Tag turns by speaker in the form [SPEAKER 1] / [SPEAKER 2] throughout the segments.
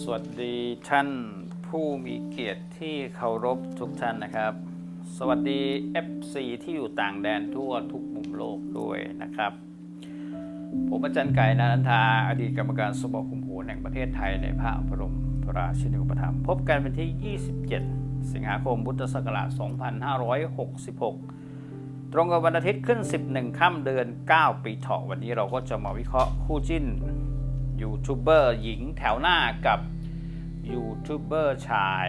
[SPEAKER 1] สวัสดีท่านผู้มีเกียรติที่เคารพทุกท่านนะครับ สวัสดี FC ที่อยู่ต่างแดนทั่วทุกมุมโลกด้วยนะครับ ผมอาจารย์ไก่นานันทาอดีตกรรมการสมคุมโหนแห่งประเทศไทยในพระบรมราชินีปถัมภ์พบกันวันที่ 27 สิงหาคมพุทธศักราช 2566 ตรงกับวันอาทิตย์ขึ้น 11 ค่ำเดือน 9 ปีเถาะวันนี้เราก็จะมาวิเคราะห์คู่จิ้น ยูทูบเบอร์หญิงแถวหน้ากับยูทูบเบอร์ชาย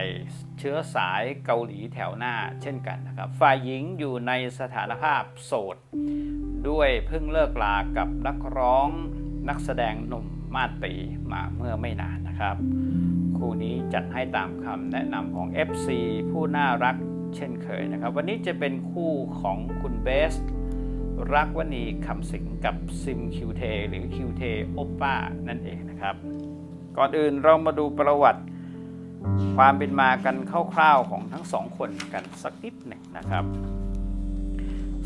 [SPEAKER 1] เชื้อสายเกาหลีแถวหน้าเช่นกันนะครับ ฝ่ายหญิงอยู่ในสถานภาพโสด ด้วยเพิ่งเลิกลากับนักร้องนักแสดงหนุ่มมาตีมาเมื่อไม่นานนะครับ คู่นี้จัดให้ตามคำแนะนำของ FC ผู้น่ารักเช่นเคยนะครับ วันนี้จะเป็นคู่ของคุณเบส รักวณีคำสิงกับซิมคิวเทหรือคิวเทโอป้านั่นเองนะครับ ก่อนอื่นเรามาดูประวัติความเป็นมากันคร่าวๆของทั้งสองคนกันสักนิดหนึ่งนะครับ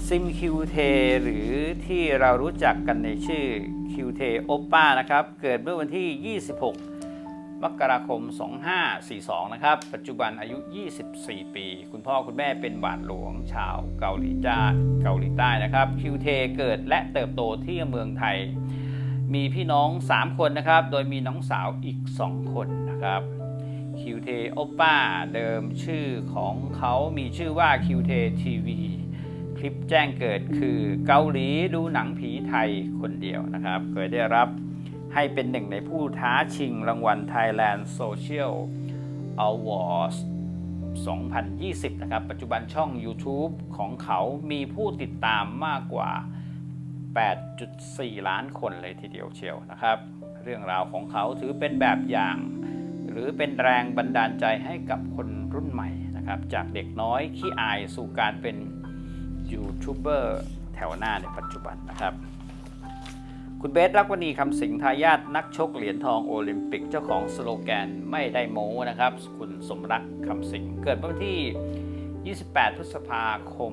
[SPEAKER 1] ซิมคิวเทหรือที่เรารู้จักกันในชื่อคิวเทโอป้านะครับ เกิดเมื่อวันที่ 26 มกราคม 2542 นะครับ ปัจจุบันอายุ 24 ปี คุณพ่อคุณแม่เป็นบาทหลวง ชาวเกาหลีจ้าเกาหลีใต้นะครับ คิวเทเกิดและเติบโตที่เมืองไทย มีพี่น้อง 3 คนนะครับ โดยมีน้องสาวอีก 2 คนนะครับคิวเทโอป้าเดิมชื่อของเขามีชื่อว่าคิวเททีวีคลิปแจ้งเกิดคือเกาหลีดูหนังผีไทยคนเดียวนะครับ เคยได้รับ ให้เป็นหนึ่งในผู้ท้าชิงรางวัล Thailand Social Awards 2020 นะครับ ปัจจุบันช่อง YouTube ของเขามีผู้ติดตามมากกว่า 8.4 ล้านคนเลยทีเดียวเชียวนะครับ เรื่องราวของเขาถือเป็นแบบอย่าง หรือเป็นแรงบันดาลใจให้กับคนรุ่นใหม่นะครับ จากเด็กน้อยขี้อายสู่การเป็นยูทูบเบอร์แถวหน้าในปัจจุบันนะครับ คุณเบสรักวณีคำสิงทายาทนักชกเหรียญทองโอลิมปิกเจ้าของสโลแกนไม่ได้โม้นะครับ คุณสมรักคำสิงเกิดเมื่อวันที่ 28 พฤษภาคม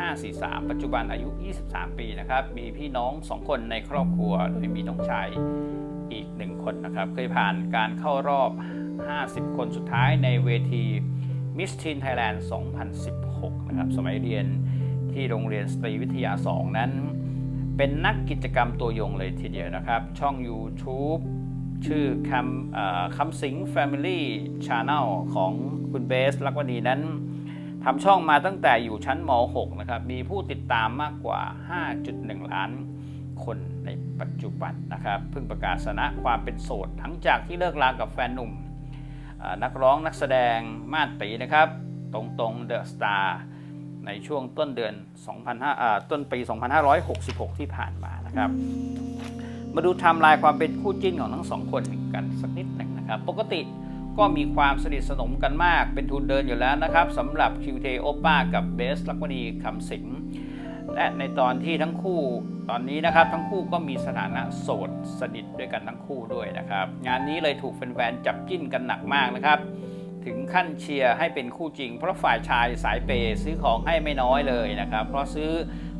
[SPEAKER 1] 2543 ปัจจุบันอายุ 23 ปีนะครับ มีพี่น้อง 2 คนในครอบครัว โดยมีน้องชายอีก 1 คนนะครับ เคยผ่านการเข้ารอบ 50 คนสุดท้ายในเวที Miss Teen Thailand 2016 นะครับ สมัยเรียนที่โรงเรียนสตรีวิทยา 2 นั้น เป็นนักกิจกรรมตัวยงเลยทีเดียวนะครับ ช่อง YouTube ชื่อคำอคำสิง Family Channel ของคุณเบสลักวณีนั้นทำช่องมาตั้งแต่อยู่ชั้นม .6 นะครับ มีผู้ติดตามมากกว่า 5.1 ล้านคนในปัจจุบันนะครับ เพิ่งประกาศสนะความเป็นโสด ทั้งจากที่เลิกลากับแฟนหนุ่ม นักร้องนักแสดงมาดตีนะครับ ตรงตรงเดอะสตาร์ ในช่วงต้นเดือน 2005อต้นปี 2566 ที่ผ่านมานะครับ มาดูไทม์ไลน์ความเป็นคู่จิ้นของทั้งสองคนกันสักนิดหนึ่งนะครับ ปกติก็มีความสนิทสนมกันมากเป็นทุนเดินอยู่แล้วนะครับสำหรับคิวเทโอป้ากับเบสลักวณีคำสิงและในตอนที่ทั้งคู่ตอนนี้นะครับ ทั้งคู่ก็มีสถานะโสดสนิทด้วยกันทั้งคู่ด้วยนะครับ งานนี้เลยถูกแฟนๆจับจิ้นกันหนักมากนะครับ ถึงขั้นเชียร์ให้เป็นคู่จริง เพราะฝ่ายชายสายเปย์ซื้อของให้ไม่น้อยเลยนะครับ เพราะซื้อ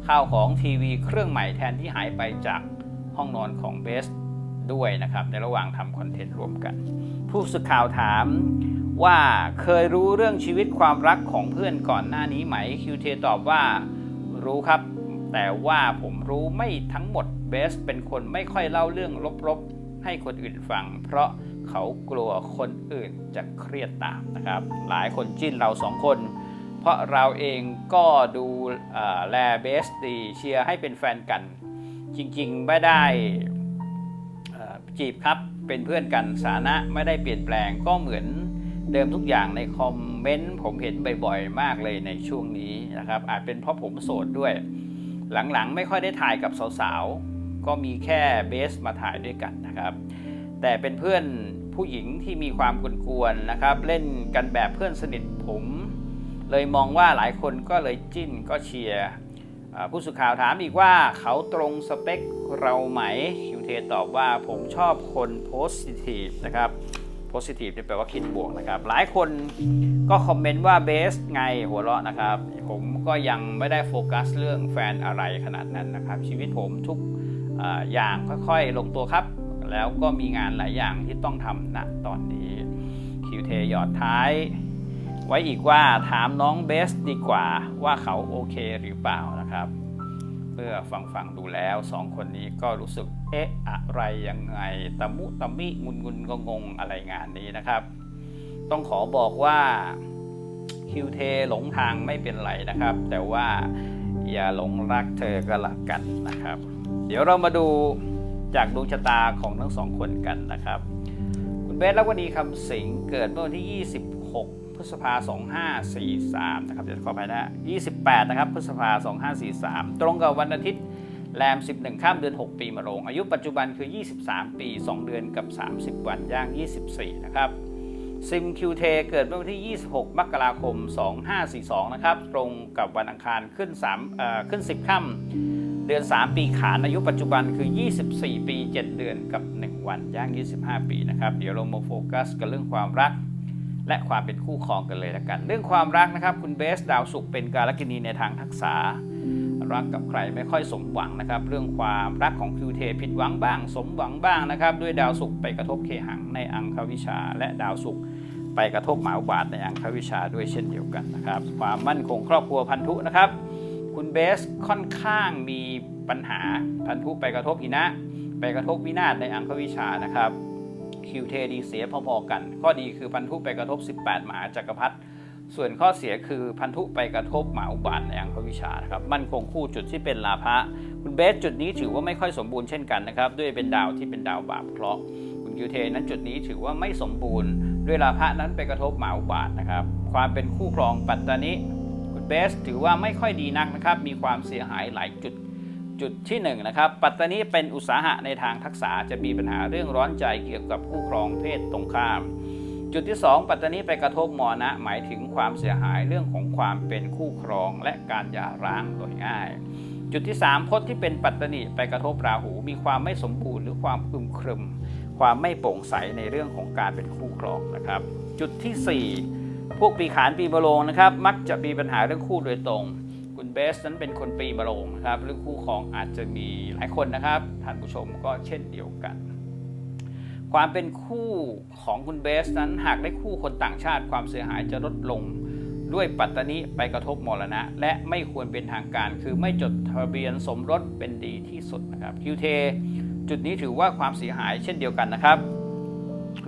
[SPEAKER 1] ข้าวของทีวีเครื่องใหม่แทนที่หายไปจากห้องนอนของเบสด้วยนะครับ ในระหว่างทำคอนเทนต์ร่วมกัน ผู้สื่อข่าวถามว่าเคยรู้เรื่องชีวิตความรักของเพื่อนก่อนหน้านี้ไหมคิวเทตอบว่ารู้ครับ แต่ว่าผมรู้ไม่ทั้งหมดเบสเป็นคนไม่ค่อยเล่าเรื่องลบๆ ให้คนอื่นฟัง เพราะ เขากลัวคนอื่นจะเครียดตามนะครับ หลายคนจิ้นเราสองคน เพราะเราเองก็ดูแลเบสดีเชียร์ให้เป็นแฟนกัน จริงๆไม่ได้จีบครับเป็นเพื่อนกันสานะไม่ได้เปลี่ยนแปลงก็เหมือนเดิมทุกอย่างในคอมเมนต์ผมเห็นบ่อยๆ มากเลยในช่วงนี้นะครับ อาจเป็นเพราะผมโสดด้วย หลังๆ ไม่ค่อยได้ถ่ายกับสาวๆ ก็มีแค่เบสมาถ่ายด้วยกันนะครับ แต่เป็นเพื่อนผู้หญิงที่มีความกวนๆนะครับ เล่นกันแบบเพื่อนสนิทผม เลยมองว่าหลายคนก็เลยจิ้นก็เชียร์ผู้สื่อข่าวถามอีกว่าเขาตรงสเปคเราไหมคิวเทตอบว่าผมชอบคนโพสิทีฟนะครับโพสิทีฟนี่แปลว่าคิดบวกนะครับ หลายคนก็คอมเมนต์ว่าเบสไงหัวเราะนะครับ ผมก็ยังไม่ได้โฟกัสเรื่องแฟนอะไรขนาดนั้นนะครับ ชีวิตผมทุกออย่างค่อยๆ ลงตัวครับ แล้วก็มีงานหลายอย่างที่ต้องทำณตอนนี้คิวเทหยอดท้าย ไว้อีกว่าถามน้องเบสดีกว่าว่าเขาโอเคหรือเปล่านะครับ เมื่อฟังฟังดูแล้วสองคนนี้ก็รู้สึกเอ๊ะอะไรยังไงตะมุตะมิงุนงุนก็งงอะไรงานนี้นะครับ ต้องขอบอกว่าคิวเทหลงทางไม่เป็นไรนะครับ แต่ว่าอย่าหลงรักเธอก็แล้วกันนะครับ เดี๋ยวเรามาดู จากดวงชะตาของทั้งสองคนกันนะครับ คุณเบสและวันนี้คำสิงเกิดเมื่อวันที่ 26 พฤษภา 2543 นะครับเดี๋ยวขอไปนะ28 นะครับ พฤษภา 2543 ตรงกับวันอาทิตย์แรม 11 ข้ามเดือน 6 ปีมะโรง อายุปัจจุบันคือ 23 ปี 2 เดือนกับ 30 วันย่าง 24 นะครับซิมคิวเทเกิดเมื่อวันที่ 26 มกราคม 2542 นะครับ ตรงกับวันอังคารขึ้น3เอ่อขึ้น 10 ค่ำ เดือน 3 ปีขานอายุปัจจุบันคือ 24 ปี 7 เดือนกับ 1 วันย่าง 25 ปีนะครับ เดี๋ยวเรามาโฟกัสกันเรื่องความรัก และความเป็นคู่ครองกันเลยละกัน เรื่องความรักนะครับ คุณเบสดาวสุขเป็นการลกินีในทางทักษะรักกับใครไม่ค่อยสมหวังนะครับ เรื่องความรักของคิวเทผิดหวังบ้าง สมหวังบ้างนะครับ ด้วยดาวศุกร์ไปกระทบเคหังในอังควิชา และดาวศุกร์ไปกระทบหมาบาทในอังควิชาด้วยเช่นเดียวกันนะครับ ความมั่นคงครอบครัวพันธุนะครับ คุณเบสค่อนข้างมีปัญหาพันธุไปกระทบหินะ ไปกระทบวินาศในอังควิชานะครับคิวเทดีเสียพอๆกัน ข้อดีคือพันธุไปกระทบ 18 หมาจักรพรรดิส่วนข้อเสียคือพันธุไปกระทบหมาอุบาทในอังควิชานะครับมันคงคู่จุดที่เป็นลาภะคุณเบสจุดนี้ถือว่าไม่ค่อยสมบูรณ์เช่นกันนะครับ ด้วยเป็นดาวที่เป็นดาวบาปเคราะห์คุณคิวเทนั้นจุดนี้ถือว่าไม่สมบูรณ์ ด้วยลาภะนั้นไปกระทบหมาอุบาทนะครับ ความเป็นคู่ครองปัตตานิ เบสถือว่าไม่ค่อยดีนักนะครับ มีความเสียหายหลายจุด จุดที่1นงนะครับ ปัตตานีเป็นอุตสาหะในทางทักษะจะมีปัญหาเรื่องร้อนใจเกี่ยวกับคู่ครองเพศตรงข้าม จุดที่ 2 ปัตตานีไปกระทบมอนะ หมายถึงความเสียหายเรื่องของความเป็นคู่ครองและการหย่าร้างโดยง่าย จุดที่ 3พจน์ที่เป็นปัตตานีไปกระทบราหูมีความไม่สมบูรณ์หรือความอึมครึม ความไม่โปร่งใสในเรื่องของการเป็นคู่ครองนะครับ จุดทีสี่4 พวกปีขานปีมะโรงนะครับ มักจะมีปัญหาเรื่องคู่โดยตรง คุณเบสนั้นเป็นคนปีมะโรงนะครับเรื่องคู่ครองอาจจะมีหลายคนนะครับท่านผู้ชมก็เช่นเดียวกัน ความเป็นคู่ของคุณเบสนั้นหากได้คู่คนต่างชาติความเสียหายจะลดลงด้วยปัตตานีไปกระทบมรณะ และไม่ควรเป็นทางการ คือไม่จดทะเบียนสมรสเป็นดีที่สุดนะครับคิวเทจุดนี้ถือว่าความเสียหายเช่นเดียวกันนะครับ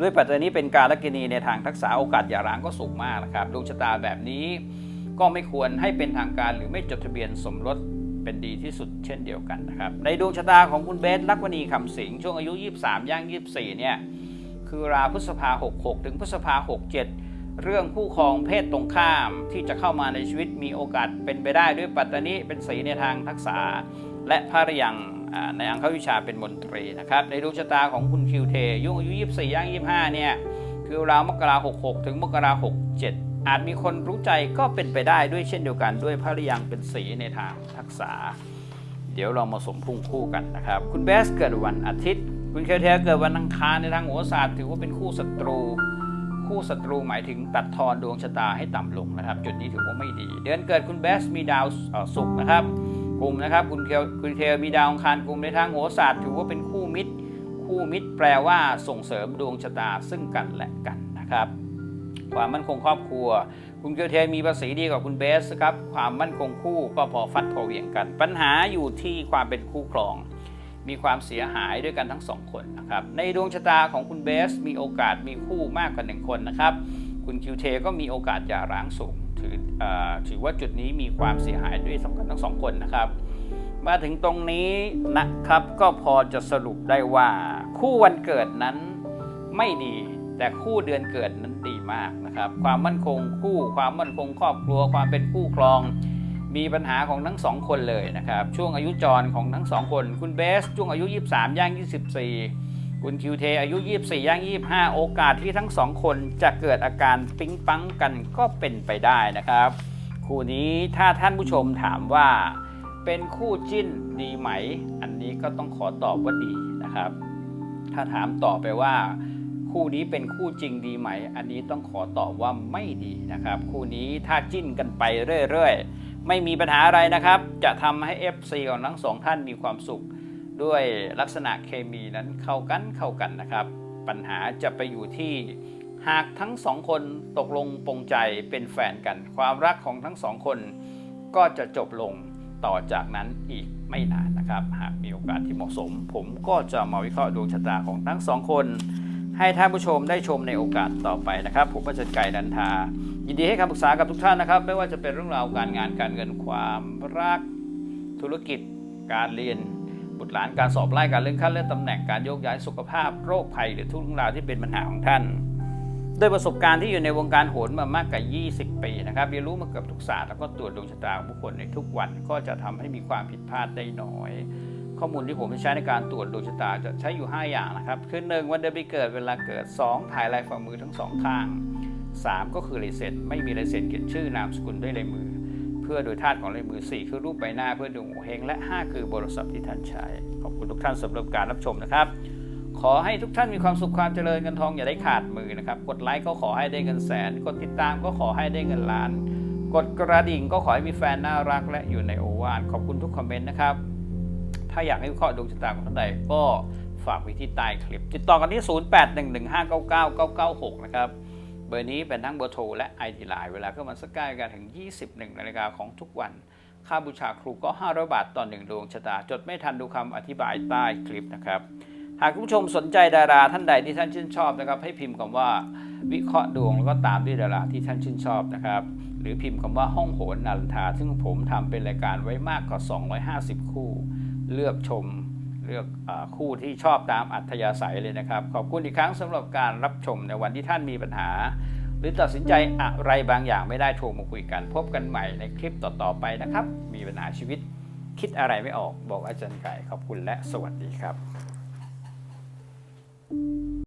[SPEAKER 1] ด้วยปัตตานีเป็นการลกินีในทางทักษะโอกาสหย่าร้างก็สูงมากนะครับดวงชะตาแบบนี้ก็ไม่ควรให้เป็นทางการหรือไม่จดทะเบียนสมรสเป็นดีที่สุดเช่นเดียวกันนะครับในดวงชะตาของคุณเบสลักวณีคำสิงช่วงอายุ 23 ย่าง 24 เนี่ยคือราพฤษภา 66 ถึงพฤษภา 67 เรื่องคู่ครองเพศตรงข้ามที่จะเข้ามาในชีวิตมีโอกาสเป็นไปได้ด้วยปัตตานีเป็นสีในทางทักษะและภารยัง ในอังควิชาเป็นมนตรีนะครับในดวงชะตาของคุณคิวเทยุ่งอายุ 24ย่าง25 เนี่ยคือราวมกรา66 ถึงมกรา67 อาจมีคนรู้ใจก็เป็นไปได้ด้วยเช่นเดียวกันด้วยภริยังเป็นสีในทางทักษะเดี๋ยวเรามาสมพุ่งคู่กันนะครับ คุณเบสเกิดวันอาทิตย์ คุณเคลเทเกิดวันอังคารในทางโหราศาสตร์ถือว่าเป็นคู่ศัตรูคู่ศัตรูหมายถึงตัดทอนดวงชะตาให้ต่ำลงนะครับ จุดนี้ถือว่าไม่ดี เดือนเกิดคุณเบสมีดาวศุกร์นะครับ กลุ่มนะครับคุณเคลคุณเคลมีดาวองคารกลุ่มในทางโหราศาสตร์ถือว่าเป็นคู่มิตร คู่มิตรแปลว่าส่งเสริมดวงชะตาซึ่งกันและกันนะครับ ความมั่นคงครอบครัว คุณเกียวเทมีภาษีดีกว่าคุณเบสครับความมั่นคงคู่ก็พอฟัดพอเหวี่ยงกัน ปัญหาอยู่ที่ความเป็นคู่ครอง มีความเสียหายด้วยกันทั้งสองคนนะครับในดวงชะตาของคุณเบส มีโอกาสมีคู่มากกว่าหนึ่งคนนะครับ คุณคิวเทก็มีโอกาสหย่าร้างสูงถือเออถือว่าจุดนี้มีความเสียหายด้วยสำคัญทั้งสองคนนะครับ มาถึงตรงนี้นะครับก็พอจะสรุปได้ว่า คู่วันเกิดนั้นไม่ดี แต่คู่เดือนเกิดนั้นดีมากนะครับ ความมั่นคงคู่ความมั่นคงครอบครัวความเป็นคู่ครองมีปัญหาของทั้งสองคนเลยนะครับ ช่วงอายุจรของทั้งสองคน คุณเบสช่วงอายุ 23 ย่าง 24 คุณคิวเทอายุ 24 ย่าง 25 โอกาสที่ทั้งสองคนจะเกิดอาการปิ๊งปังกันก็เป็นไปได้นะครับ คู่นี้ถ้าท่านผู้ชมถามว่าเป็นคู่จิ้นดีไหม อันนี้ก็ต้องขอตอบว่าดีนะครับ ถ้าถามต่อไปว่า คู่นี้เป็นคู่จริงดีไหม อันนี้ต้องขอตอบว่าไม่ดีนะครับ คู่นี้ถ้าจิ้นกันไปเรื่อยๆ ไม่มีปัญหาอะไรนะครับ จะทำให้ FC ของทั้งสองท่านมีความสุข ด้วยลักษณะเคมีนั้นเข้ากันเข้ากันนะครับ ปัญหาจะไปอยู่ที่หากทั้งสองคนตกลงปรงใจเป็นแฟนกัน ความรักของทั้งสองคนก็จะจบลงต่อจากนั้นอีกไม่นานนะครับ หากมีโอกาสที่เหมาะสม ผมก็จะมาวิเคราะห์ดวงชะตาของทั้งสองคน ให้ท่านผู้ชมได้ชมในโอกาสต่อไปนะครับ ผมอาจารย์ไก่ดันทา ยินดีให้คำปรึกษากับทุกท่านนะครับ ไม่ว่าจะเป็นเรื่องราวการงานการเงินความรัก ธุรกิจการเรียน บุตรหลานการสอบไล่การเลื่อนขั้นเลื่อนตำแหน่งการโยกย้ายสุขภาพโรคภัยหรือทุกเรื่องราวที่เป็นปัญหาของท่านด้วยประสบการณ์ที่อยู่ในวงการโหนมามากกว่า 20 ปีนะครับเรียนรู้มาเกือบทุกศาสตร์แล้วก็ตรวจดวงชะตาของผู้คนในทุกวันก็จะทำให้มีความผิดพลาดได้น้อย ข้อมูลที่ผมใช้ในการตรวจดวงชะตาจะใช้อยู่ 5 อย่างนะครับ คือหนึ่งวันเดือนปีเกิดเวลาเกิด 2 ถ่ายลายฝ่ามือทั้งสองข้าง 3 ก็คือลายเซ็นไม่มีลายเซ็นเขียนชื่อนามสกุลด้วยลายมือ พื่อโดยธาตุของลายมือ 4 คือรูปใบหน้าเพื่อดวงเฮงและ 5 คือโทรศัพท์ที่ท่านใช้ขอบคุณทุกท่านสำหรับการรับชมนะครับ ขอให้ทุกท่านมีความสุขความเจริญเงินทองอย่าได้ขาดมือนะครับ กดไลค์ก็ขอให้ได้เงินแสน กดติดตามก็ขอให้ได้เงินล้าน กดกระดิ่งก็ขอให้มีแฟนน่ารักและอยู่ในโอวาทขอบคุณทุกคอมเมนต์นะครับถ้าอยากให้วิเคราะห์ดวงชะตาของท่านใดก็ฝากไว้ที่ใต้คลิป ติดต่อกันที่ 0811599996 นะครับ เบอร์นี้เป็นทั้งเบอร์โทรและ ID ไลน์เวลาก็มันสักใกล้กันถึง 21นาฬิกาของทุกวัน ค่าบูชาครูก็ 500 บาทต่อหนึ่งดวงชะตา จดไม่ทันดูคำอธิบายใต้คลิปนะครับหากคุณผู้ชมสนใจดาราท่านใดที่ท่านชื่นชอบนะครับ ให้พิมพ์คำว่าวิเคราะห์ดวงแล้วก็ตามด้วยดาราที่ท่านชื่นชอบนะครับ หรือพิมพ์คำว่าห้องโหนนันทา ซึ่งผมทำเป็นรายการไว้มากกว่า 250 คู่ เลือกชม เลือกอคู่ที่ชอบตามอัธยาศัยเลยนะครับ ขอบคุณอีกครั้งสำหรับการรับชมในวันที่ท่านมีปัญหา หรือตัดสินใจอะไรบางอย่างไม่ได้โทรมาคุยกัน พบกันใหม่ในคลิปต่อๆไปนะครับ มีปัญหาชีวิตคิดอะไรไม่ออกบอกอาจารย์ไก่ขอบคุณและสวัสดีครับ thank you